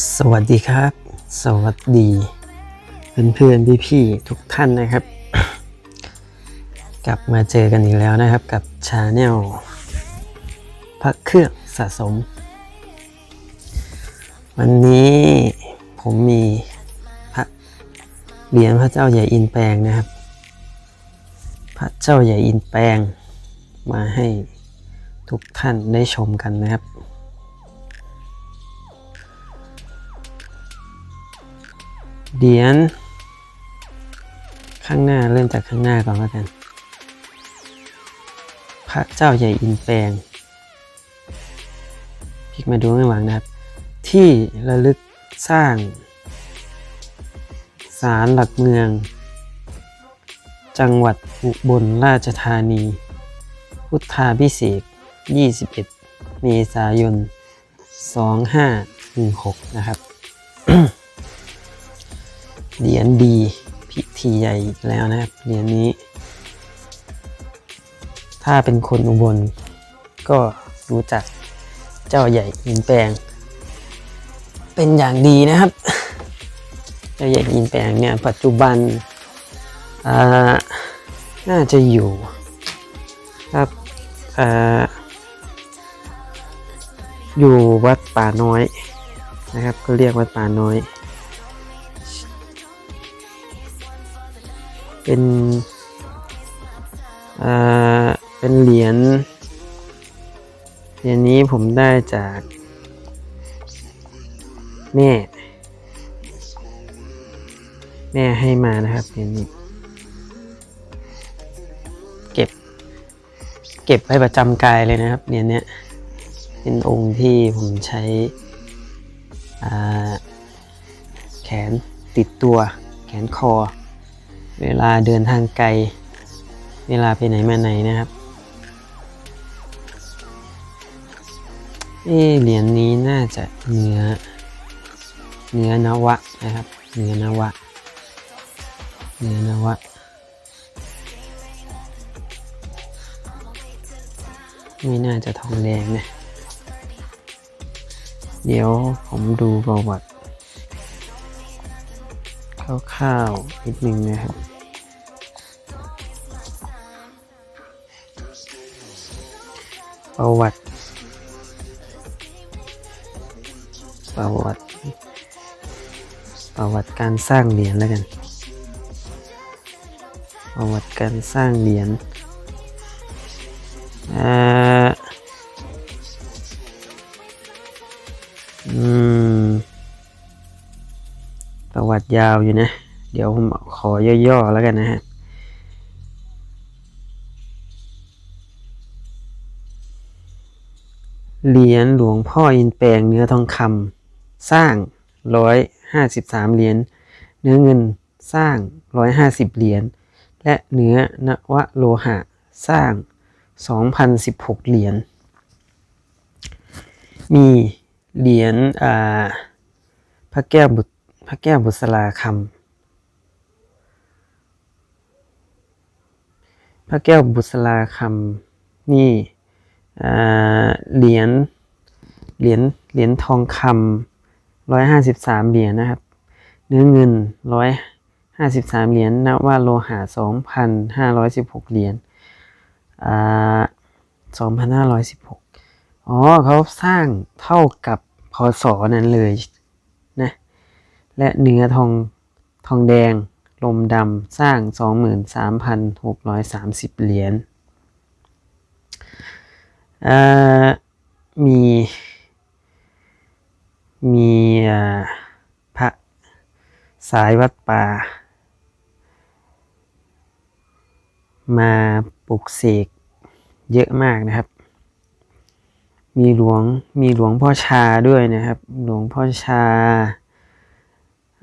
สวัสดีครับ สวัสดี เพื่อนเพื่อนพี่พี่ๆทุกท่านนะครับ กลับมาเจอกันอีกแล้วนะครับกับชาแนลพระเครื่องสะสม วันนี้ผมมีพระเหรียญพระเจ้าใหญ่อินแปลงนะครับ พระเจ้าใหญ่อินแปลงมาให้ทุกท่านได้ชมกันนะครับ เหรียญข้างหน้าเริ่มจากข้างหน้าก่อนแล้วกัน พระเจ้าใหญ่อินแปลงพลิกมาดูข้างหลังนะครับ ที่ระลึกสร้างศาลหลักเมือง จังหวัดอุบลราชธานี พุทธาพิเศษ21 เมษายน 2516 นะครับ เหรียญดีพิธีใหญ่แล้วนะครับเหรียญนี้ ถ้าเป็นคนอุบลก็รู้จักเจ้าใหญ่อินแปลง เป็นอย่างดีนะครับ เจ้าใหญ่อินแปลงเนี่ยปัจจุบันน่าจะอยู่ครับอยู่วัดป่าน้อยนะครับก็เรียกวัดป่าน้อย เป็นเอ่อเป็นเหรียญเหรียญนี้ผมได้จากแม่ แม่ให้มานะครับเหรียญนี้เก็บ เก็บไว้ประจำกายเลยนะครับเหรียญเนี้ยเป็นองค์ที่ผมใช้แขนติดตัว แขนคอ เวลาเดินทางไกล เวลาไปไหนมาไหนนะครับ เอเหรียญนี้น่าจะเนื้อ เนื้อนวะนะครับ เนื้อนวะ เนื้อนวะไม่น่าจะทองแดงนะ เดี๋ยวผมดูประวัติคร่าวๆนิดนึงนะครับ ประวัติ ประวัติ ประวัติการสร้างเหรียญแล้วกัน ประวัติการสร้างเหรียญอ่าอืม ประวัติยาวอยู่นะ เดี๋ยวผมขอย่อๆแล้วกันนะฮะ เหรียญหลวงพ่ออินแปลงเนื้อทองคำสร้างร้อยห้าสิบสามเหรียญ เนื้อเงินสร้างร้อยห้าสิบเหรียญ และเนื้อนวโลหะสร้างสองพันสิบหกเหรียญ มีเหรียญพระแก้วบุตรพระแก้วบุษราคำพระแก้วบุษราคำนี่ เหรียญเหรียญเหรียญทองคำร้อยห้าสิบสามเหรียญนะครับ เนื้อเงินร้อยห้าสิบสามเหรียญนวโลหะสองพันห้าร้อยสิบหกเหรียญสองพันห้าร้อยสิบหกอ๋อเขาสร้างเท่ากับพศนั้นเลยนะและเนื้อทองทองแดงลมดำสร้าง 23,630 เหรียญเอ่อ มีมีพระสายวัดป่า มาปลุกเสกเยอะมากนะครับ มีหลวงมีหลวงพ่อชาด้วยนะครับ หลวงพ่อชา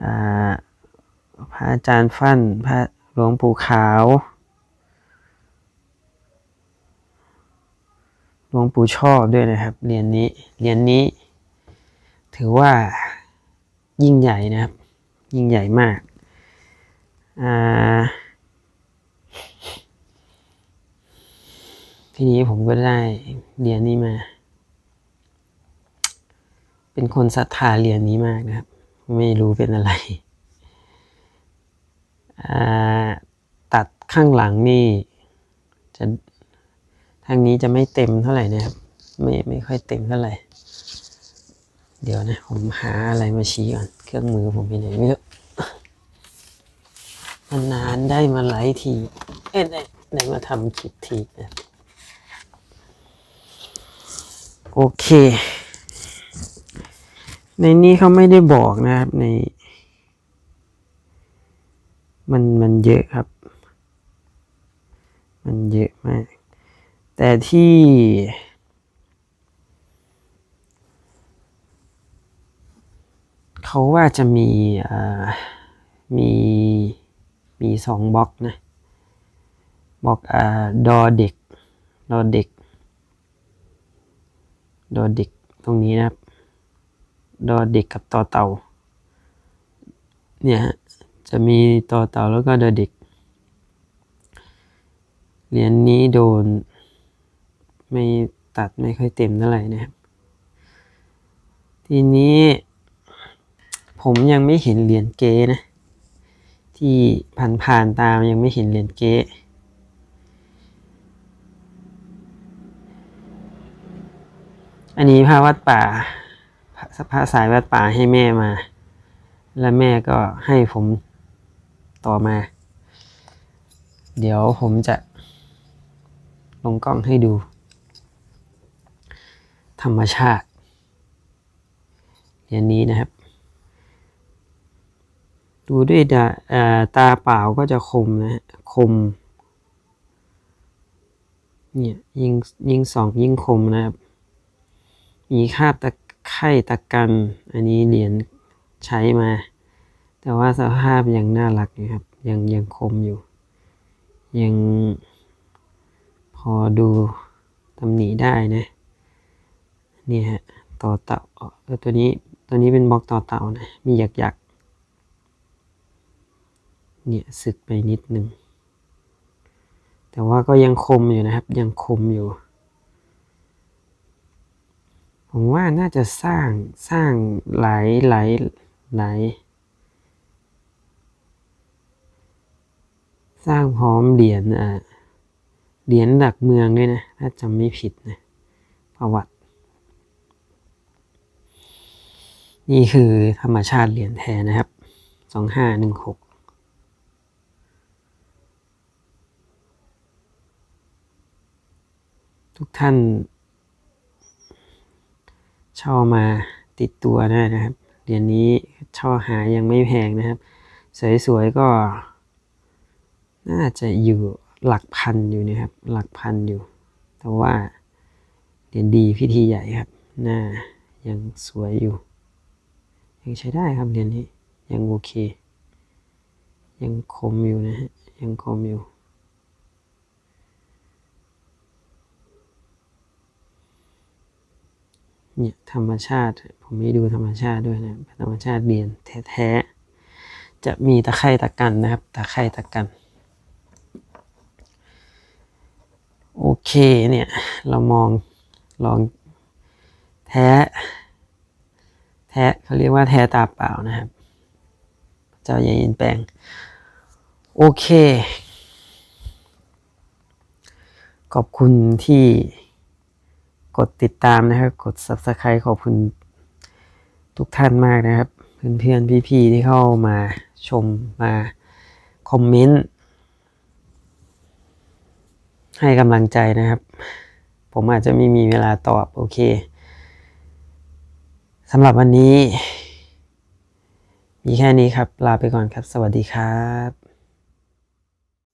อาพระอาจารย์ฟั่นพระหลวงปู่ขาว หลวงปู่ชอบด้วยนะครับเหรียญนี้เหรียญนี้ ถือว่ายิ่งใหญ่นะครับ ยิ่งใหญ่มากอ่าทีนี้ผมก็ได้เหรียญนี้มา เป็นคนศรัทธาเหรียญนี้มากนะครับ ไม่รู้เป็นอะไรตัดข้างหลังนี่จะ ทางนี้จะไม่เต็มเท่าไหร่นะครับ ไม่ไม่ค่อยเต็มเท่าไหร่ เดี๋ยวนะ ผมหาอะไรมาชี้ก่อน เครื่องมือผมไปไหนไม่รู้นานได้มาไลฟ์ที เอ้ยได้ได้มาทำคลิปทีนะโอเค ในนี้เขาไม่ได้บอกนะครับใน มันมันเยอะครับ มันเยอะมาก แต่ที่ เขาว่าจะมีมีมีสองบล็อกนะบล็อกอ่าดอเด็กดอเด็กดอเด็กตรงนี้นะครับดอเด็กกับต่อเต่าเนี่ยจะมีต่อเต่าแล้วก็ดอเด็กเหรียญนี้โดน ไม่ตัดไม่ค่อยเต็มเท่าไหร่นะครับ ทีนี้ ผมยังไม่เห็นเหรียญเก๊นะ ที่ผ่านผ่านๆตามยังไม่เห็นเหรียญเก๊อันนี้พระวัดป่าพระพระสายวัดป่าให้แม่มา และแม่ก็ให้ผมต่อมา เดี๋ยวผมจะลงกล้องให้ดู ธรรมชาติเหรียญนี้นะครับ ดูด้วยตาเอ่อตาเปล่าก็จะคมนะคมเนี่ยยิงยิงสองยิงคมนะครับ มีคาบตะไคร่ตะกัน อันนี้เหรียญใช้มา แต่ว่าสภาพยังน่ารักอยู่ครับ ยังยังคมอยู่ ยังพอดูตำหนิได้นะ นี่ฮะต่อเต่าตัวนี้ตัวนี้เป็นบล็อกต่อเต่านะ มีหยักหยักเนี่ยสึกไปนิดนึง แต่ว่าก็ยังคมอยู่นะครับ ยังคมอยู่ ผมว่าน่าจะสร้างสร้างหลายหลายหลายสร้างพร้อมเหรียญอ่าเหรียญหลักเมืองด้วยนะ ถ้าจำไม่ผิดนะ ประวัติ นี่คือธรรมชาติเหรียญแท้นะครับ สองห้าหนึ่งหกทุกท่านเช่ามาติดตัวได้นะครับ เหรียญนี้เช่าหายังไม่แพงนะครับ สวยๆก็ น่าจะอยู่หลักพันอยู่นะครับ หลักพันอยู่ แต่ว่าเหรียญดีพิธีใหญ่ครับ หน้ายังสวยอยู่ ยังใช้ได้ครับเหรียญนี้ยังโอเค ยังคมอยู่นะฮะ ยังคมอยู่เนี่ยธรรมชาติ ผมไม่ดูธรรมชาติด้วยนะธรรมชาติเรียนแท้ๆ จะมีตะไคร่ตะกันนะครับ ตะไคร่ตะกัน โอเคเนี่ย เรามองลองแท้ แท้เขาเรียกว่าแท้ตาเปล่านะครับ เจ้าใหญ่ยินแปลง โอเค ขอบคุณที่กดติดตามนะครับ กด subscribe ขอบคุณทุกท่านมากนะครับ เพื่อนๆ พี่ๆ ที่เข้ามาชมมาคอมเมนต์ให้กำลังใจนะครับ ผมอาจจะไม่มีเวลาตอบ โอเค สำหรับวันนี้ มีแค่นี้ครับ ลาไปก่อนครับ สวัสดีครับ